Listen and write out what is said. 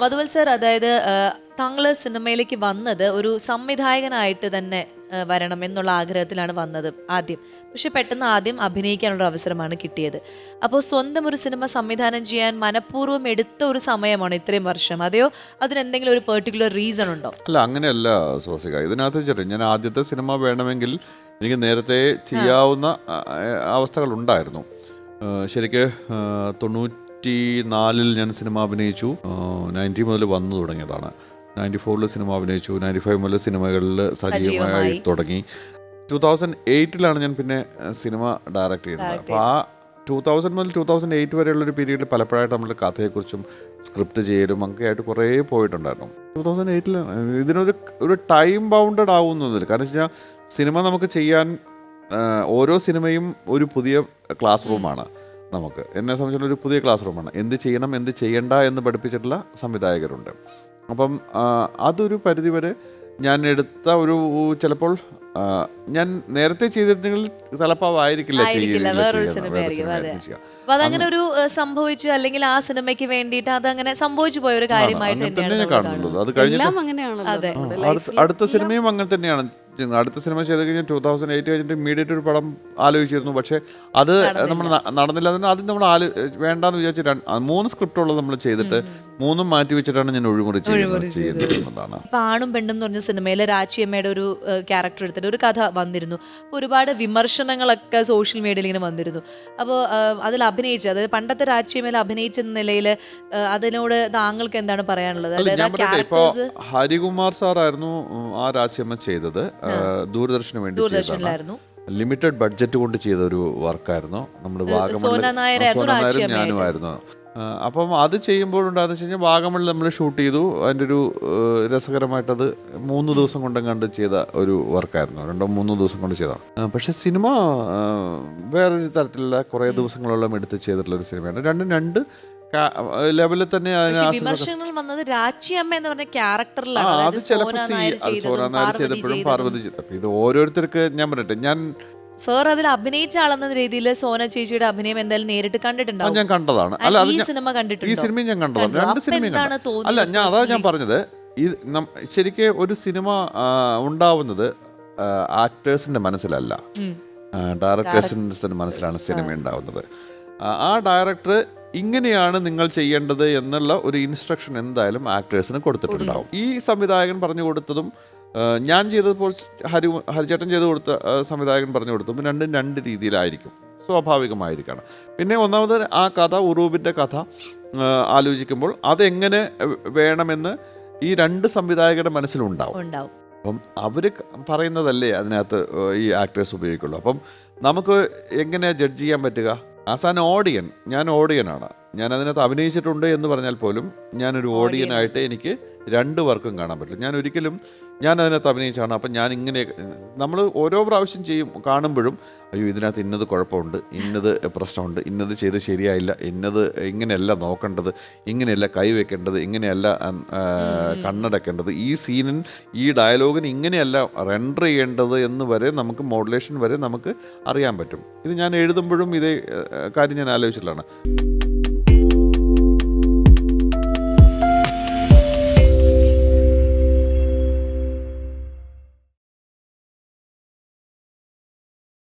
മധുവൽ sir അതായത് താങ്കൾ സിനിമയിലേക്ക് വന്നത് ഒരു സംവിധായകനായിട്ട് തന്നെ വരണം എന്നുള്ള ആഗ്രഹത്തിലാണ് വന്നത് ആദ്യം. പക്ഷെ പെട്ടെന്ന് ആദ്യം അഭിനയിക്കാനുള്ള അവസരമാണ് കിട്ടിയത്. അപ്പോൾ സ്വന്തം ഒരു സിനിമ സംവിധാനം ചെയ്യാൻ മനഃപൂർവം എടുത്ത ഒരു സമയമാണ് ഇത്രയും വർഷം. അതെയോ? അതിനെന്തെങ്കിലും ഒരു പെർട്ടിക്കുലർ റീസൺ ഉണ്ടോ? അല്ല അങ്ങനെയല്ല സോസിക ഇതിനകത്ത് ചെറിയ ഞാൻ ആദ്യത്തെ സിനിമ വേണമെങ്കിൽ എനിക്ക് നേരത്തെ ചെയ്യാവുന്ന അവസ്ഥകൾ അവസ്ഥകളുണ്ടായിരുന്നു ശരിക്ക് ആ, തൊണ്ണൂറ്റി നാലിൽ ഞാൻ സിനിമ അഭിനയിച്ചു. നയന്റി മുതൽ വന്നു തുടങ്ങിയതാണ്. നയന്റി ഫോറിൽ സിനിമ അഭിനയിച്ചു. നയന്റി ഫൈവ് മുതൽ സിനിമകളിൽ സജീവമായി. തുടങ്ങി. ടു തൗസൻഡ് എയ്റ്റിലാണ് ഞാൻ പിന്നെ സിനിമ ഡയറക്റ്റ് ചെയ്യുന്നത്. അപ്പോൾ ആ ടൂ തൗസൻഡ് മുതൽ ടൂ തൗസൻഡ് എയ്റ്റ് വരെയുള്ളൊരു പീരീഡിൽ പലപ്പോഴായിട്ട് നമ്മൾ കഥയെക്കുറിച്ചും സ്ക്രിപ്റ്റ് ചെയ്യലും ഒക്കെ ആയിട്ട് കുറേ പോയിട്ടുണ്ടായിരുന്നു. ടൂ തൗസൻഡ് എയ്റ്റിൽ ഇതിനൊരു ഒരു ടൈം ബൗണ്ടഡ് ആവുന്നതിൽ കാരണം വെച്ച് കഴിഞ്ഞാൽ സിനിമ നമുക്ക് ചെയ്യാൻ ഓരോ സിനിമയും ഒരു പുതിയ ക്ലാസ് റൂമാണ്. നമുക്ക്. എന്നെ സംബന്ധിച്ചുള്ള ഒരു പുതിയ ക്ലാസ് റൂമാണ് എന്ത് ചെയ്യണം എന്ത് ചെയ്യണ്ട എന്ന് പഠിപ്പിച്ചിട്ടുള്ള സംവിധായകരുണ്ട്. അപ്പം അതൊരു പരിധിവരെ ഞാൻ എടുത്ത ഒരു ചിലപ്പോൾ ഞാൻ നേരത്തെ ചെയ്തിരുന്നെങ്കിൽ തലപ്പാവായിരിക്കില്ല അതങ്ങനെ ഒരു സംഭവിച്ചു അല്ലെങ്കിൽ ആ സിനിമയ്ക്ക് വേണ്ടിയിട്ട് അതങ്ങനെ സംഭവിച്ചു പോയ ഒരു കാര്യമായിട്ട് അടുത്ത സിനിമയും അങ്ങനെ തന്നെയാണ്. അടുത്ത സിനിമ ചെയ്ത് കഴിഞ്ഞാൽ ടൂ തൗസൻഡ് എയ്റ്റ് കഴിഞ്ഞിട്ട് ഇമ്മീഡിയറ്റ് ഒരു പടം ആലോചിച്ചിരുന്നു. പക്ഷേ അത് നമ്മൾ നടന്നില്ല അതിന് ആദ്യം നമ്മൾ ആലോ വേണ്ടാന്ന് വിചാരിച്ച് മൂന്ന് സ്ക്രിപ്റ്റ് ഉള്ളത് നമ്മൾ ചെയ്തിട്ട് മൂന്നും മാറ്റി വെച്ചിട്ടാണ് ഞാൻ ഒഴിമുറി ചെയ്യുന്നതാണ് ആണും പെണ്ണും എന്ന് പറഞ്ഞ സിനിമയിലെ രാജിയമ്മയുടെ ഒരു ക്യാരക്ടർ എടുത്തിട്ട് ഒരു കഥ വന്നിരുന്നു. ഒരുപാട് വിമർശനങ്ങളൊക്കെ സോഷ്യൽ മീഡിയയിൽ ഇങ്ങനെ വന്നിരുന്നു. അപ്പോൾ അതിൽ അഭിനയിച്ച അതായത് പണ്ടത്തെ രാജിയമ്മയിൽ അഭിനയിച്ച നിലയിൽ അതിനോട് താങ്കൾക്ക് എന്താണ് പറയാനുള്ളത്? അതായത് ഹരികുമാർ സാറായിരുന്നു ആ രാജ്യമ്മ ചെയ്തത്. ദൂരദർശന് വേണ്ടി ദൂരദർശനിലായിരുന്നു. ലിമിറ്റഡ് ബഡ്ജറ്റ് കൊണ്ട് ചെയ്ത ഒരു വർക്കായിരുന്നു. നമ്മുടെ ഞാനുമായിരുന്നു. അപ്പം അത് ചെയ്യുമ്പോഴുണ്ടാന്ന് വെച്ച് കഴിഞ്ഞാൽ വാഗമണ്ണിൽ നമ്മൾ ഷൂട്ട് ചെയ്തു. അതിന്റെ ഒരു രസകരമായിട്ടത് മൂന്ന് ദിവസം കൊണ്ടും കണ്ട് ചെയ്ത ഒരു വർക്കായിരുന്നു. രണ്ടോ മൂന്നോ ദിവസം കൊണ്ട് ചെയ്ത പക്ഷെ സിനിമ വേറൊരു തരത്തിലുള്ള കുറേ ദിവസങ്ങളോളം എടുത്ത് ചെയ്തിട്ടുള്ള ഒരു സിനിമയാണ്. രണ്ടും രണ്ട് ലെവലിൽ തന്നെ സിനിമ വിമർശനങ്ങൾ വന്നത് രാച്ചിയമ്മ എന്ന് പറഞ്ഞ ക്യാരക്ടറിലാണ്. അത് ചിലപ്പോൾ സോന നായർ ചെയ്തപ്പോഴും പാർവതി ചെയ്തു ഇത് ഓരോരുത്തർക്ക് ഞാൻ പറയട്ടെ ഞാൻ സോർ അതിൽ അഭിനയിച്ച ആളെന്ന രീതിയിൽ സോന ചേച്ചിയുടെ അഭിനയം എന്തായാലും നേരിട്ട് കണ്ടിട്ടുണ്ടാവും. ഞാൻ കണ്ടതാണ്. അല്ല ഈ സിനിമ സിനിമ ഈ കണ്ടിട്ടുണ്ടോ? സിനിമയും ഞാൻ കണ്ടതാണ്. രണ്ട് അപ്പൊ സിനിമയും എന്താണ് കണ്ടു. തോന്നിയത്? അല്ല ഞാൻ അതാ ഞാൻ? പറഞ്ഞത് ഇത് ശരിക്ക് ഒരു സിനിമ ഉണ്ടാവുന്നത് ആക്ടേഴ്സിന്റെ മനസ്സിലല്ല. ഡയറക്ടേഴ്സിന്റെ മനസ്സിലാണ് സിനിമ ഉണ്ടാവുന്നത്. ആ ഡയറക്ടർ ഇങ്ങനെയാണ് നിങ്ങൾ ചെയ്യേണ്ടത് എന്നുള്ള ഒരു ഇൻസ്ട്രക്ഷൻ എന്തായാലും ആക്ടേഴ്സിന് കൊടുത്തിട്ടുണ്ടാവും. ഈ സംവിധായകൻ പറഞ്ഞു കൊടുത്തതും ഞാൻ ചെയ്തപ്പോൾ ഹരി ഹരിചേട്ടൻ ചെയ്ത് കൊടുത്ത സംവിധായകൻ പറഞ്ഞു കൊടുത്തതും രണ്ടും രണ്ട് രീതിയിലായിരിക്കും. സ്വാഭാവികമായിരിക്കണം. പിന്നെ ഒന്നാമത് ആ കഥ ഉറൂബിന്റെ കഥ ആലോചിക്കുമ്പോൾ അതെങ്ങനെ വേണമെന്ന് ഈ രണ്ട് സംവിധായകരുടെ മനസ്സിലുണ്ടാവും. അപ്പം അവർ പറയുന്നതല്ലേ അതിനകത്ത് ഈ ആക്ടേഴ്സ് ഉപയോഗിക്കുള്ളൂ. അപ്പം നമുക്ക് എങ്ങനെ ജഡ്ജ് ചെയ്യാൻ പറ്റുക? ആസ് ആൻ ഓഡിയൻ ഞാൻ ഓഡിയനാണ് ഞാൻ അതിനകത്ത് അഭിനയിച്ചിട്ടുണ്ട് എന്ന് പറഞ്ഞാൽ പോലും ഞാനൊരു ഓഡിയനായിട്ട് എനിക്ക് രണ്ട് വർക്കും കാണാൻ പറ്റില്ല. ഞാൻ ഒരിക്കലും ഞാൻ അതിനകത്ത് അഭിനയിച്ചാണ്. അപ്പം ഞാൻ ഇങ്ങനെ നമ്മൾ ഓരോ പ്രാവശ്യം ചെയ്യും കാണുമ്പോഴും അയ്യോ ഇതിനകത്ത് ഇന്നത് കുഴപ്പമുണ്ട് ഇന്നത് പ്രശ്നമുണ്ട് ഇന്നത് ചെയ്ത് ശരിയായില്ല ഇന്നത് ഇങ്ങനെയല്ല നോക്കേണ്ടത് ഇങ്ങനെയല്ല കൈവെക്കേണ്ടത് ഇങ്ങനെയല്ല കണ്ണടക്കേണ്ടത്. ഈ സീനിൻ ഈ ഡയലോഗിന് ഇങ്ങനെയല്ല റെൻഡർ ചെയ്യേണ്ടത് എന്ന് വരെ നമുക്ക് മോഡുലേഷൻ വരെ നമുക്ക് അറിയാൻ പറ്റും. ഇത് ഞാൻ എഴുതുമ്പോഴും ഇതേ കാര്യം ഞാൻ ആലോചിച്ചിട്ടുള്ളതാണ്.